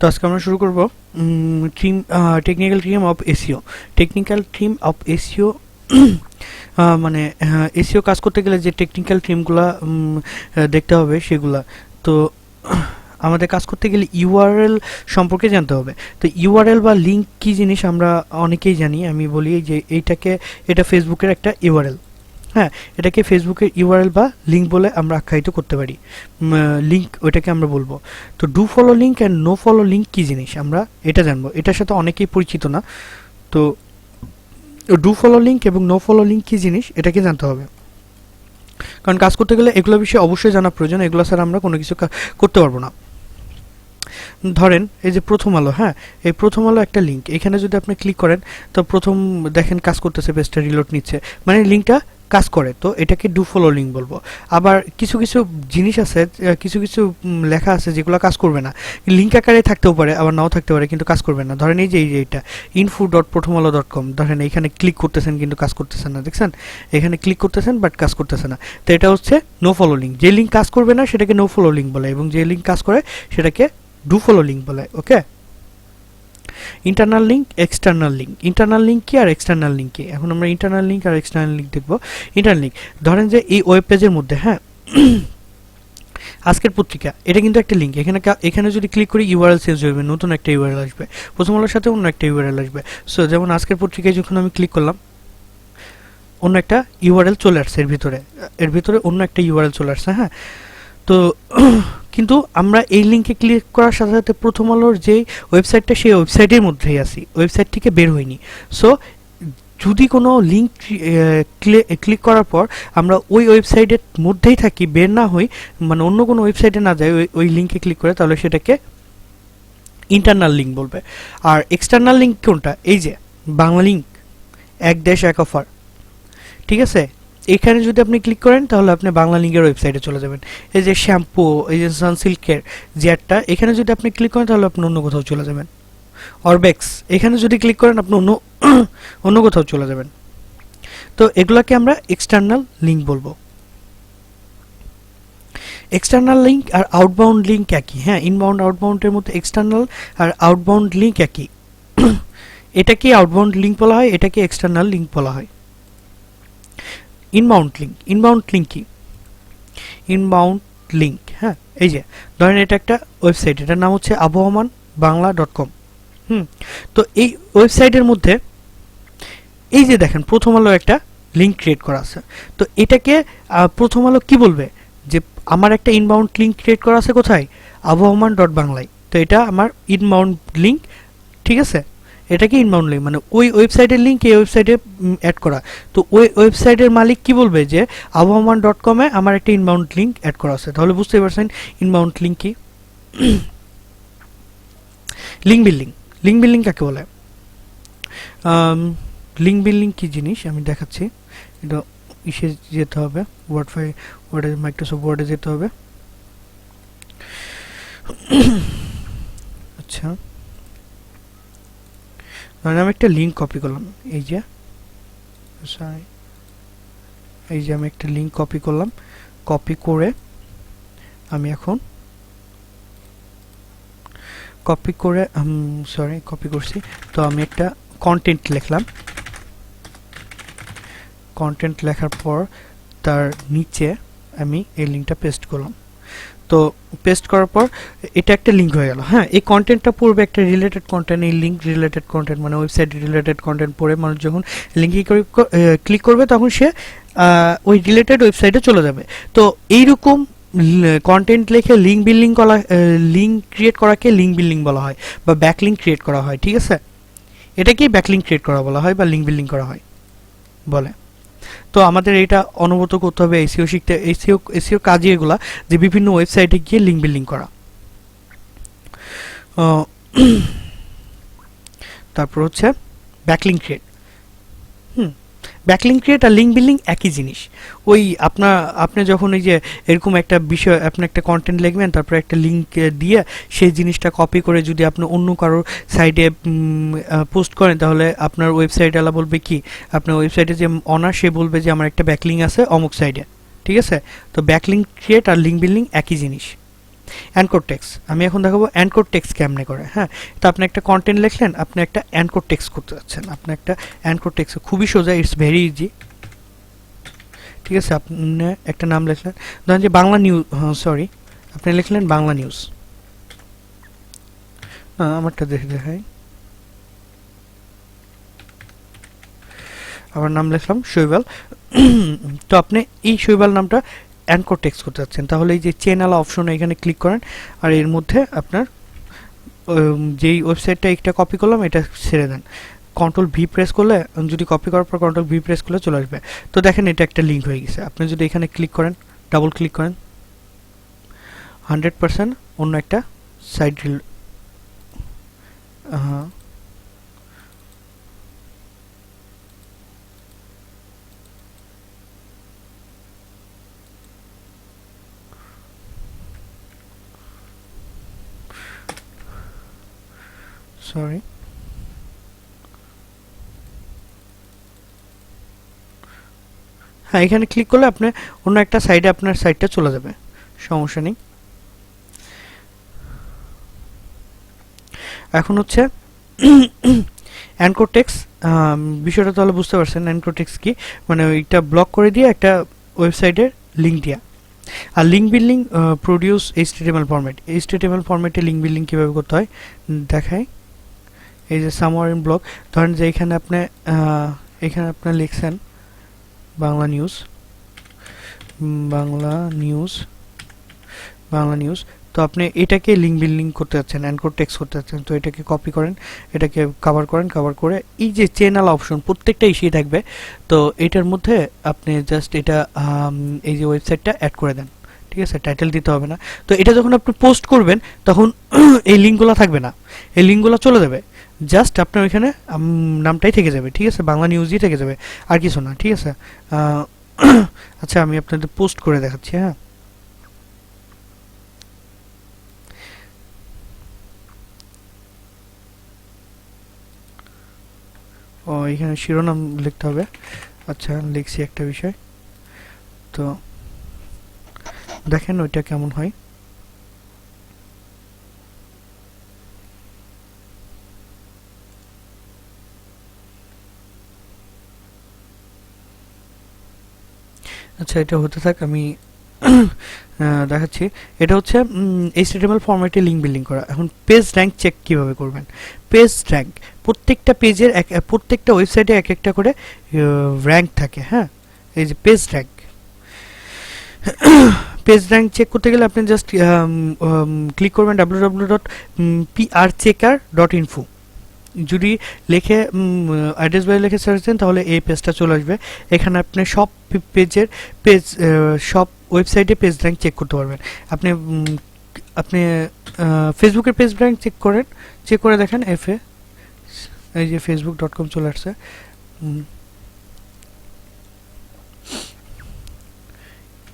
তো আজকে আমরা শুরু করব। Theme technical theme of SEO technical theme of SEO মানে এসিও কাজ করতে গেলে যে টেকনিক্যাল থিমগুলো দেখতে হবে সেগুলা। তো, আমাদের কাজ করতে গেলে ইউআরএল সম্পর্কে জানতে হবে। তো ইউআরএল বা লিঙ্ক কী জিনিস আমরা অনেকেই জানি, আমি বলি যে এইটাকে, এটা ফেসবুকের একটা ইউআরএল হ্যাঁ এটাকে ফেসবুকের ইউআরএল বা লিঙ্ক বলে আমরা আখ্যায়িত করতে পারি। লিঙ্ক ওইটাকে আমরা বলব। তো do follow link and no follow link কী জিনিস? আমরা এটা জানব। এটার সাথে অনেকেই পরিচিত না। তো ডু ফলো লিঙ্ক এবং নো ফলো লিঙ্ক কী জিনিস? এটাকে জানতে হবে। কারণ কাজ করতে গেলে এগুলো বিষয়ে অবশ্যই জানা প্রয়োজন। এগুলো ছাড়া আমরা কোনো কিছু করতে পারব না। ধরেন, এই যে প্রথম আলো হ্যাঁ? এই প্রথম আলো একটা লিঙ্ক এখানে যদি আপনি ক্লিক করেন, তো প্রথম দেখেন কাজ করতেছে পেজটা রিলোড নিচ্ছে। মানে লিঙ্কটা কাজ করে, তো এটাকে ডু ফলো লিঙ্ক বলব। আবার কিছু কিছু জিনিস আছে কিছু কিছু লেখা আছে যেগুলো কাজ করবে না। লিঙ্ক আকারে থাকতেও পারে, আবার নাও থাকতে পারে, কিন্তু কাজ করবে না। ধরেন এই যে এই যে এটা ইনফু ডট প্রথম আলো ডট কম ধরেন এখানে ক্লিক করতেছেন কিন্তু কাজ করতেছেন না, দেখছেন? এখানে ক্লিক করতেছেন বাট কাজ করতেছে না। তো এটা হচ্ছে নো ফলো লিঙ্ক যে লিঙ্ক কাজ করবে না, সেটাকে নো ফলো লিঙ্ক বলে, এবং যে লিঙ্ক কাজ করে, সেটাকে ডু ফলো লিঙ্ক বলে okay internal link external link internal link কি আর এক্সটার্নাল লিঙ্ক কি? এখন আমরা ইন্টারনাল লিঙ্ক আর এক্সটার্নাল লিঙ্ক দেখব। ইন্টারনাল লিঙ্ক ধরেন যে এই ওয়েব পেজের মধ্যে হ্যাঁ? আজকের পত্রিকা, এটা কিন্তু একটা লিঙ্ক এখানে এখানে যদি ক্লিক করি ইউআরএল চেঞ্জ হয়ে নতুন একটা ইউআরএল আসবে। প্রথম আলোর সাথে অন্য একটা ইউআরএল আসবে। সো যেমন আজকের পত্রিকায় যখন আমি ক্লিক করলাম, অন্য একটা ইউআরএল চলে আসছে এর ভিতরে। এর ভিতরে অন্য একটা ইউআরএল চলে আসছে হ্যাঁ? তো কিন্তু আমরা এই লিঙ্কে ক্লিক করার সাথে সাথে প্রথম আলোর যে ওয়েবসাইটটা, সেই ওয়েবসাইটের মধ্যেই আছি। ওয়েবসাইট থেকে বের হইনি সো যদি কোনো লিঙ্ক ক্লিক করার পর আমরা ওই ওয়েবসাইটের মধ্যেই থাকি, বের না হই মানে অন্য কোনো ওয়েবসাইটে না যাই, ওই লিঙ্কে ক্লিক করে তাহলে সেটাকে ইন্টারনাল লিঙ্ক বলবে। আর এক্সটার্নাল লিঙ্ক কোনটা? এই যে, বাংলা লিঙ্ক এক দেশ, এক অফার ঠিক আছে? এখানে যদি আপনি ক্লিক করেন, তাহলে আপনি বাংলা লিঙ্কের ওয়েবসাইটে চলে যাবেন। এই যে শ্যাম্পু এই যে সানসিল্কের একটা এখানে যদি আপনি ক্লিক করেন, তাহলে আপনি অন্য কোথাও চলে যাবেন। অরবেক্স এখানে যদি ক্লিক করেন, আপনি অন্য অন্য কোথাও চলে যাবেন। তো এগুলোকে আমরা এক্সটার্নাল লিঙ্ক বলব। এক্সটার্নাল লিঙ্ক আর আউটবাউন্ড লিঙ্ক একই হ্যাঁ? ইনবাউন্ড আউটবাউন্ডের মধ্যে এক্সটার্নাল আর আউটবাউন্ড লিঙ্ক একই। এটাকে আউটবাউন্ড লিঙ্ক বলা হয়, এটাকে এক্সটার্নাল লিঙ্ক বলা হয়। ইনবাউন্ড লিঙ্ক ইনবাউন্ড লিঙ্ক কি ইনবাউন্ড লিঙ্ক হ্যাঁ এই যে, ধরেন এটা একটা ওয়েবসাইট এটার নাম হচ্ছে আবহমান বাংলা ডট কম হুম, তো এই ওয়েবসাইটের মধ্যে এই যে দেখেন, প্রথম আলো একটা লিঙ্ক ক্রিয়েট করা আছে, তো এটাকে প্রথম আলো কি বলবে? যে আমার একটা ইনবাউন্ড লিঙ্ক ক্রিয়েট করা আছে কোথায়? আবহমান ডট বাংলায়, তো এটা আমার ইনবাউন্ড লিঙ্ক ঠিক আছে? এটাকে ইনবাউন্ড লিঙ্ক মানে ওই ওয়েবসাইটের লিঙ্ক এই ওয়েবসাইটে অ্যাড করা। তো ওই ওয়েবসাইটের মালিক কি বলবে যে আবহমান ডট কমে আমার একটা ইনবাউন্ড লিঙ্ক অ্যাড করা আছে। তাহলে বুঝতেই পারছেন ইনবাউন্ড লিঙ্ক কি? লিঙ্ক বিল্ডিং লিঙ্ক বিল্ডিং কাকে বলে? লিঙ্ক বিল্ডিং কি জিনিস? আমি দেখাচ্ছি। এটা ইসে যেতে হবে। ওয়ার্ড ফাই ওয়ার্ডে মাইক্রোসফট ওয়ার্ডে যেতে হবে। আচ্ছা। ধরেন আমি একটা লিঙ্ক কপি করলাম। এই যে সরি এই যে আমি একটা লিঙ্ক কপি করলাম। কপি করে আমি এখন কপি করে সরি কপি করছি। তো আমি একটা কন্টেন্ট লিখলাম। কন্টেন্ট লেখার পর তার নিচে আমি এই লিঙ্কটা পেস্ট করলাম। তো পেস্ট করার পর এটা একটা লিঙ্ক হয়ে গেল। হ্যাঁ এই কন্টেন্টটা পড়বে একটা রিলেটেড কন্টেন্ট এই লিঙ্ক রিলেটেড কন্টেন্ট মানে ওয়েবসাইট রিলেটেড কন্টেন্ট পড়ে মানুষ যখন লিঙ্কে ক্লিক করবে তখন সে ওই রিলেটেড ওয়েবসাইটে চলে যাবে। তো এইরকম কন্টেন্ট লিখে লিঙ্ক বিল্ডিং করা লিঙ্ক ক্রিয়েট করাকে লিঙ্ক বিল্ডিং বলা হয় বা ব্যাকলিঙ্ক ক্রিয়েট করা হয়, ঠিক আছে? এটাকেই ব্যাকলিঙ্ক ক্রিয়েট করা বলা হয় বা লিঙ্ক বিল্ডিং করা হয়। বলে। তো আমাদের এটা অনুভূত করতে হবে এসিও শিখতে এসিও এসিও কাজই এগুলা, যে বিভিন্ন ওয়েবসাইটে গিয়ে লিঙ্ক বিল্ডিং করা। তারপর হচ্ছে ব্যাকলিং ক্রিয়েট ব্যাকলিং ক্রিয়েট আর লিঙ্ক বিল্ডিং একই জিনিস। ওই আপনার আপনি যখন ওই যে এরকম একটা বিষয়, আপনি একটা কন্টেন্ট লিখবেন, তারপর একটা লিঙ্ক দিয়ে সেই জিনিসটা কপি করে যদি আপনি অন্য কারোর সাইডে পোস্ট করেন, তাহলে আপনার ওয়েবসাইট আলা বলবে কি? আপনার ওয়েবসাইটে যে অনার সে বলবে যে আমার একটা ব্যাকলিং আছে অমুক সাইডে ঠিক আছে? তো ব্যাকলিং ক্রিয়েট আর লিঙ্ক বিল্ডিং একই জিনিস। অ্যানকোর টেক্স আমি এখন দেখাবো অ্যানকোর টেক্স কেমনে করে হ্যাঁ? তো আপনি একটা কন্টেন্ট লিখলেন, আপনি একটা অ্যানকোর টেক্স করতে যাচ্ছেন। আপনি একটা অ্যানকোর টেক্স খুবই সোজা ইটস ভেরি ইজি ঠিক আছে, আপনি একটা নাম লিখলেন। ধরেন যে বাংলা নিউজ সরি আপনি লিখলেন বাংলা নিউজ আমারটা দেখে দেখাই। আমার নাম লিখলাম শৈবাল। তো আপনি এই শৈবাল নামটা অ্যানকোর টেক্সট করতে যাচ্ছেন তাহলে এই যে চেন আলা অপশন এখানে ক্লিক করেন, আর এর মধ্যে আপনার যেই ওয়েবসাইটটা একটা কপি করলাম, এটা ছেড়ে দেন। কন্ট্রোল ভি প্রেস করলে, যদি কপি করার পর কন্ট্রোল ভি প্রেস করলে চলে আসবে। তো দেখেন এটা একটা লিঙ্ক হয়ে গেছে। আপনি যদি এখানে ক্লিক করেন ডাবল ক্লিক করেন হান্ড্রেড পার্সেন্ট অন্য একটা সাইট হ্যাঁ সরি হ্যাঁ এখানে ক্লিক করলে আপনি অন্য একটা সাইডে আপনার সাইটটা চলে যাবে। সমস্যা নেই। এখন হচ্ছে অ্যানকোটেক্স বিষয়টা তাহলে বুঝতে পারছেন অ্যানকোটেক্স কি? মানে ওইটা ব্লক করে দিয়ে একটা ওয়েবসাইটের লিঙ্ক দেওয়া আর link building produce HTML format HTML ফরম্যাটে লিঙ্ক বিল্ডিং কীভাবে করতে হয়? দেখাই। এই যে সামওয়ার ইন ব্লক ধরেন যে এখানে আপনি এখানে আপনার লিখছেন Bangla news Bangla news Bangla news তো আপনি এটাকে লিঙ্ক বিল্ডিং করতে যাচ্ছেন অ্যানকোড টেক্সট করতে যাচ্ছেন, তো এটাকে কপি করেন, এটাকে কভার করেন কভার করে এই যে চেনাল অপশন প্রত্যেকটা ইসেই থাকবে, তো এটার মধ্যে আপনি জাস্ট এটা এই যে ওয়েবসাইটটা অ্যাড করে দেন, ঠিক আছে? টাইটেল দিতে হবে না। তো এটা যখন আপনি পোস্ট করবেন, তখন এই লিঙ্কগুলো থাকবে না। এই লিঙ্কগুলো চলে যাবে। জাস্ট আপনার ওইখানে নামটাই থেকে যাবে, ঠিক আছে? বাংলা নিউজই থেকে যাবে, আর কিছু না, ঠিক আছে? আচ্ছা আমি আপনাদের পোস্ট করে দেখাচ্ছি হ্যাঁ? ও, এখানে শিরোনাম লিখতে হবে। আচ্ছা লিখছি একটা বিষয়। তো দেখেন ওইটা কেমন হয়। আচ্ছা এটা হতে থাক, আমি দেখাচ্ছি। এটা হচ্ছে এইচটিএমএল ফরম্যাটে লিঙ্ক বিল্ডিং করা। এখন পেজ র্যাঙ্ক চেক কীভাবে করবেন? পেজ র্যাঙ্ক প্রত্যেকটা পেজের এক- প্রত্যেকটা ওয়েবসাইটে এক একটা করে র্যাঙ্ক থাকে হ্যাঁ? এই যে page rank page rank check করতে গেলে আপনি জাস্ট ক্লিক করবেন W W dot PR checker dot info যদি লিখে অ্যাড্রেস বাই লিখে সার্চ দেন, তাহলে এই পেজটা চলে আসবে। এখানে আপনি সব পেজের পেজ সব ওয়েবসাইটে পেজ র্যাঙ্ক চেক করতে পারবেন। আপনি আপনি ফেসবুকের পেজ র্যাঙ্ক চেক করেন চেক করে দেখেন এফ এ, এই যে ফেসবুক ডট কম চলে আসছে।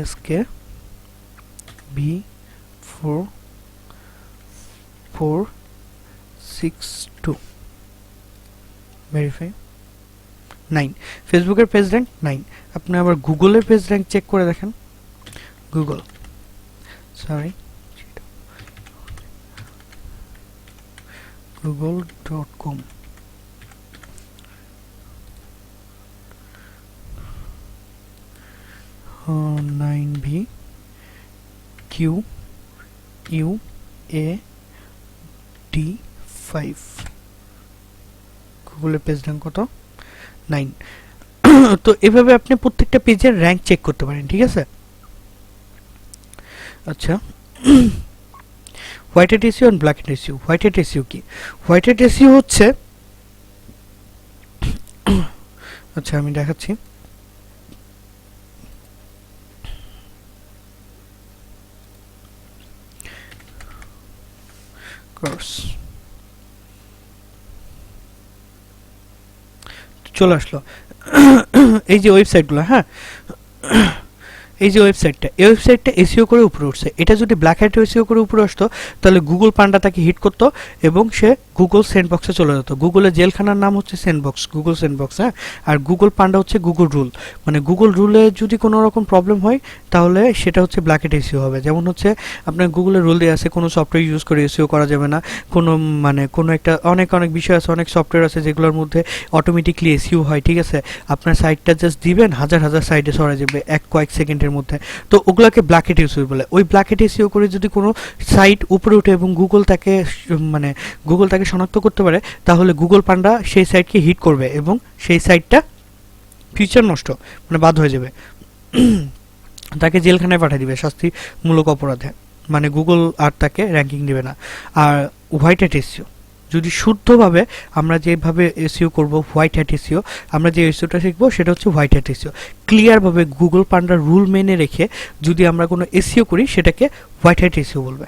S K V four four six two verify nine ফেসবুকের পেজ র্যাঙ্ক নাইন আপনি আবার গুগলের পেজ র্যাঙ্ক চেক করে দেখেন। Google sorry Google dot com nine V Q U A D five গুগলের পেজ র্যাঙ্ক কত? নাইন তো এভাবে আপনি প্রত্যেকটা পেজের র্যাঙ্ক চেক করতে পারেন, ঠিক আছে? আচ্ছা। White head and black head white head SEO কি? হোয়াইট হেড এসিও হচ্ছে আচ্ছা আমি দেখাচ্ছি। কোর্স চলে আসলো। এই যে ওয়েবসাইটগুলো হ্যাঁ? এই যে ওয়েবসাইটটা, এই ওয়েবসাইটটা এসিও করে উপরে উঠছে। এটা যদি ব্ল্যাক হ্যাট এসিও করে উপরে আসতো, তাহলে গুগল পান্ডা তাকে হিট করতো এবং সে গুগল সেন্ডবক্সে চলে যেত। গুগলের জেলখানার নাম হচ্ছে সেন্ডবক্স গুগল সেন্ডবক্স হ্যাঁ? আর গুগল পান্ডা হচ্ছে গুগল রুল মানে গুগল রুলে যদি কোনো রকম প্রবলেম হয়, তাহলে সেটা হচ্ছে ব্ল্যাকেট এসিও হবে। যেমন হচ্ছে আপনার গুগলের রুল দিয়ে আছে, কোনো সফটওয়্যার ইউজ করে এসিও করা যাবে না। কোনো মানে কোনো একটা, অনেক অনেক বিষয় আছে, অনেক সফটওয়্যার আছে যেগুলোর মধ্যে অটোমেটিকলি এসিও হয়, ঠিক আছে? আপনার সাইটটা জাস্ট দিবেন, হাজার হাজার সাইটে সরা যাবে, এক, কয়েক সেকেন্ডের মধ্যে। তো ওগুলোকে ব্ল্যাকেট এসিও বলে। ওই ব্ল্যাকেট এসিও করে যদি কোনো সাইট উপরে উঠে এবং গুগল তাকে মানে গুগল তাকে শনাক্ত করতে পারে, তাহলে গুগল পান্ডা সেই সাইটকে হিট করবে এবং সেই সাইটটা ফিউচার নষ্ট মানে বাদ হয়ে যাবে। তাকে জেলখানায় পাঠিয়ে দিবে শাস্তিমূলক অপরাধে। মানে গুগল আর তাকে র্যাঙ্কিং দিবে না। আর হোয়াইট হ্যাট এসিও যদি শুদ্ধভাবে আমরা যেভাবে এসিও করব হোয়াইট হ্যাট এসিও আমরা যে এসিওটা শিখব সেটা হচ্ছে হোয়াইট হ্যাট এসিও ক্লিয়ারভাবে গুগল পান্ডার রুল মেনে রেখে যদি আমরা কোনো এসিও করি, সেটাকে হোয়াইট হ্যাট এসিও বলবে।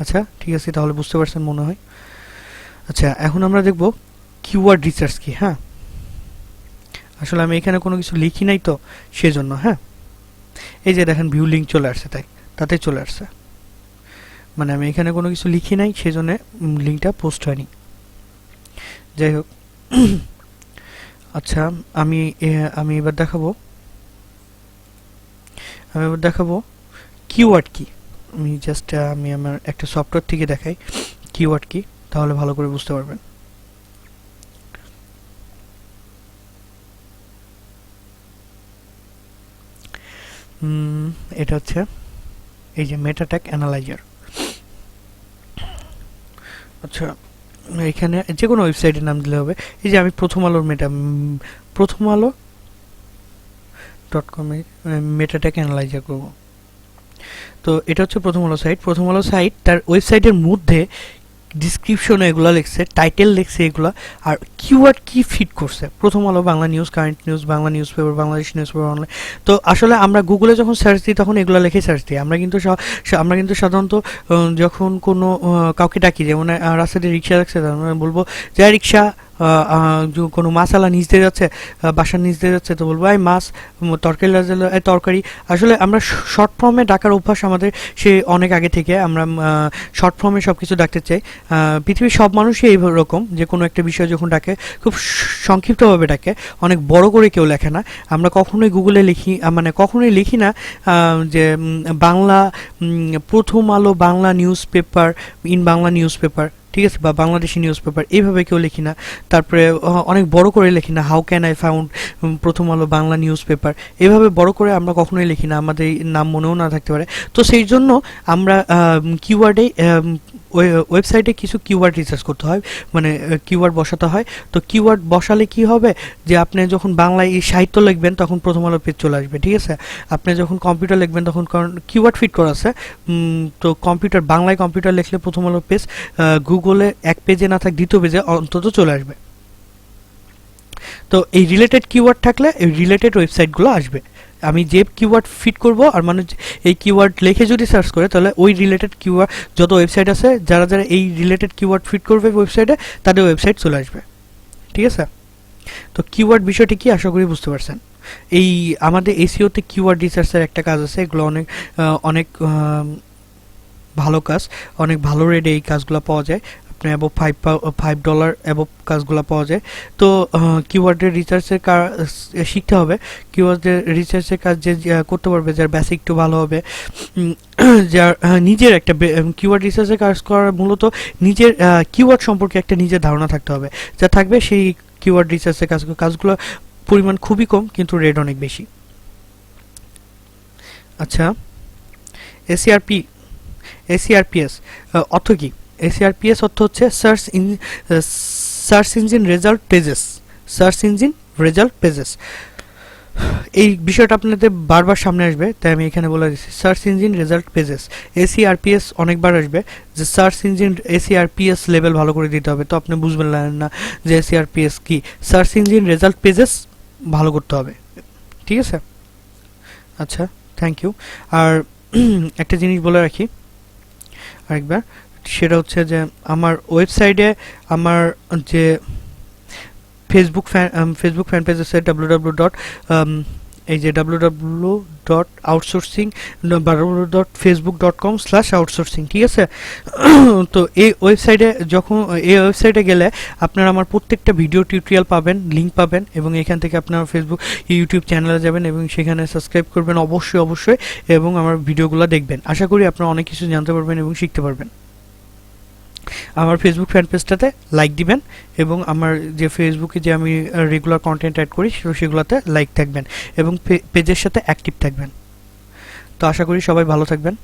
আচ্ছা ঠিক আছে, তাহলে বুঝতে পারছেন মনে হয়? আচ্ছা এখন আমরা দেখব কিওয়ার্ড রিসার্চ কি হ্যাঁ? আসলে আমি এখানে কোনো কিছু লিখি নাই তো, সেজন্য হ্যাঁ? এই যে দেখেন ভিউ লিঙ্ক চলে আসছে, তাই, তাতে চলে আসছে। মানে আমি এখানে কোনো কিছু লিখি নাই, সেজন্য লিঙ্কটা পোস্ট হয়নি। যাই হোক আচ্ছা আমি আমি এবার দেখাবো। আমি এবার দেখাবো কিওয়ার্ড কি। আমি জাস্ট আমি আমার একটা সফটওয়্যার থেকে দেখাই কিওয়ার্ড কি। তাহলে ভালো করে বুঝতে পারবেন। এটা হচ্ছে এই যে মেটাট্যাক অ্যানালাইজার আচ্ছা এখানে যে কোনো ওয়েবসাইটের নাম দিলে হবে। এই যে আমি প্রথম আলোর মেটা প্রথম আলো ডট কমে মেটাট্যাক অ্যানালাইজার করব। তো এটা হচ্ছে প্রথম আলো সাইট প্রথম আলো সাইট তার ওয়েবসাইটের মধ্যে ডিসক্রিপশনে এগুলো লিখছে টাইটেল লিখছে এগুলো, আর কিওয়ার্ড কি ফিট করছে? Prothom Alo, Bangla news current news Bangla news paper Bangladesh news paper online তো আসলে আমরা গুগলে যখন সার্চ দিই, তখন এগুলো লিখে সার্চ দিই। আমরা কিন্তু আমরা কিন্তু সাধারণত যখন কোনো কাউকে ডাকি, যেমন রাস্তা রাস্তাতে রিক্সা রাখছে আমরা বলব যে রিক্সা কোনো মাসালা নিচ দিয়ে যাচ্ছে বাসার নিচ দিয়ে যাচ্ছে, তো বলব, এই মাছ তরকারি তরকারি। আসলে আমরা শর্ট ফর্মে ডাকার অভ্যাস আমাদের, সে অনেক আগে থেকে আমরা শর্ট ফর্মে সব কিছু ডাকতে চাই। পৃথিবীর সব মানুষই এই রকম যে কোনো একটা বিষয় যখন ডাকে, খুব সংক্ষিপ্তভাবে ডাকে, অনেক বড় করে কেউ লেখে না। আমরা কখনোই গুগলে লিখি মানে কখনোই লিখি না যে Bangla Prothom Alo Bangla news paper in Bangla news paper ঠিক আছে? বা বাংলাদেশি নিউজ পেপার এইভাবে কেউ লেখি না। তারপরে অনেক বড় করে লেখি না। হাউ ক্যান আই ফাউন্ড প্রথম আলো বাংলা নিউজ পেপার এভাবে বড় করে আমরা কখনোই লিখি না। আমাদের নাম মনেও না থাকতে পারে। তো সেই জন্য আমরা কিওয়ার্ডে ওয়েবসাইটে কিছু কিওয়ার্ড রিসার্চ করতে হয় মানে কিওয়ার্ড বসাতে হয়। তো কিওয়ার্ড বসালে কি হবে? যে আপনি যখন বাংলায় এই সাহিত্য লিখবেন, তখন প্রথম আলো পেজ চলে আসবে, ঠিক আছে? আপনি যখন কম্পিউটার লিখবেন, তখন কারণ কিওয়ার্ড ফিট করা আছে। তো কম্পিউটার বাংলায় কম্পিউটার লিখলে প্রথম আলো পেজ গুগলে এক পেজে না থাক, দ্বিতীয় পেজে অন্তত চলে আসবে। তো এই রিলেটেড কিওয়ার্ড থাকলে, এই রিলেটেড ওয়েবসাইটগুলো আসবে। আমি যে কিওয়ার্ড ফিট করব আর মানুষ এই কিওয়ার্ড লিখে যদি সার্চ করে, তাহলে ওই রিলেটেড কিওয়ার্ড যত ওয়েবসাইট আছে, যারা যারা এই রিলেটেড কিওয়ার্ড ফিট করবে ওয়েবসাইটে তাদের ওয়েবসাইট চলে আসবে। ঠিক আছে? তো কিওয়ার্ড বিষয়টি কি? আশা করি বুঝতে পারছেন। এই আমাদের এসিওতে কিওয়ার্ড রিসার্চের একটা কাজ আছে, এগুলো অনেক অনেক ভালো কাজ, অনেক ভালো রেটে এই কাজগুলো পাওয়া যায়। আপনি above five five dollar above কাজগুলো পাওয়া যায়। তো কিওয়ার্ডের রিসার্চের কাজ শিখতে হবে। কিওয়ার্ডের রিসার্চের কাজ যে করতে পারবে যার বেসিক একটু ভালো হবে। যার নিজের একটা কিওয়ার্ড রিসার্চের কাজ করার মূলত নিজের কিওয়ার্ড সম্পর্কে একটা নিজের ধারণা থাকতে হবে। যা থাকবে, সেই কিওয়ার্ড রিসার্চের কাজ, কাজগুলো পরিমাণ খুবই কম, কিন্তু রেট অনেক বেশি। আচ্ছা এসিআরপি এসিআরপিএস অর্থ কি? এসিআরপিএস অর্থ হচ্ছে search in search engine result pages search engine result pages এই বিষয়টা আপনাদের বারবার সামনে আসবে, তাই আমি এখানে বলে দিচ্ছি search engine result pages SERPs অনেকবার আসবে যে সার্চ ইঞ্জিন এসিআরপিএস লেভেল ভালো করে দিতে হবে, তো আপনি বুঝবেন না যে এসিআরপিএস কি। সার্চ ইঞ্জিন রেজাল্ট পেজেস ভালো করতে হবে, ঠিক আছে? আচ্ছা থ্যাংক ইউ আর একটা জিনিস বলে রাখি, আরেকবার। সেটা হচ্ছে যে আমার ওয়েবসাইটে আমার যে Facebook fan Facebook fan page আছে ডাব্লিউ ডাব্লিউ ডট এই যে W W dot outsourcing W dot Facebook dot com slash outsourcing ঠিক আছে? তো এই ওয়েবসাইটে যখন, এই ওয়েবসাইটে গেলে আপনারা আমার প্রত্যেকটা ভিডিও টিউটোরিয়াল পাবেন লিঙ্ক পাবেন, এবং এখান থেকে আপনারা ফেসবুক ইউটিউব চ্যানেলে যাবেন এবং সেখানে সাবস্ক্রাইব করবেন অবশ্যই অবশ্যই, এবং আমার ভিডিওগুলো দেখবেন। আশা করি আপনারা অনেক কিছু জানতে পারবেন এবং শিখতে পারবেন। আমার ফেসবুক ফ্যান পেজটাতে লাইক দিবেন এবং আমার যে ফেসবুকে যে আমি রেগুলার কন্টেন্ট অ্যাড করি সেগুলোতে লাইক থাকবেন এবং পেজের সাথে অ্যাক্টিভ থাকবেন। তো আশা করি সবাই ভালো থাকবেন।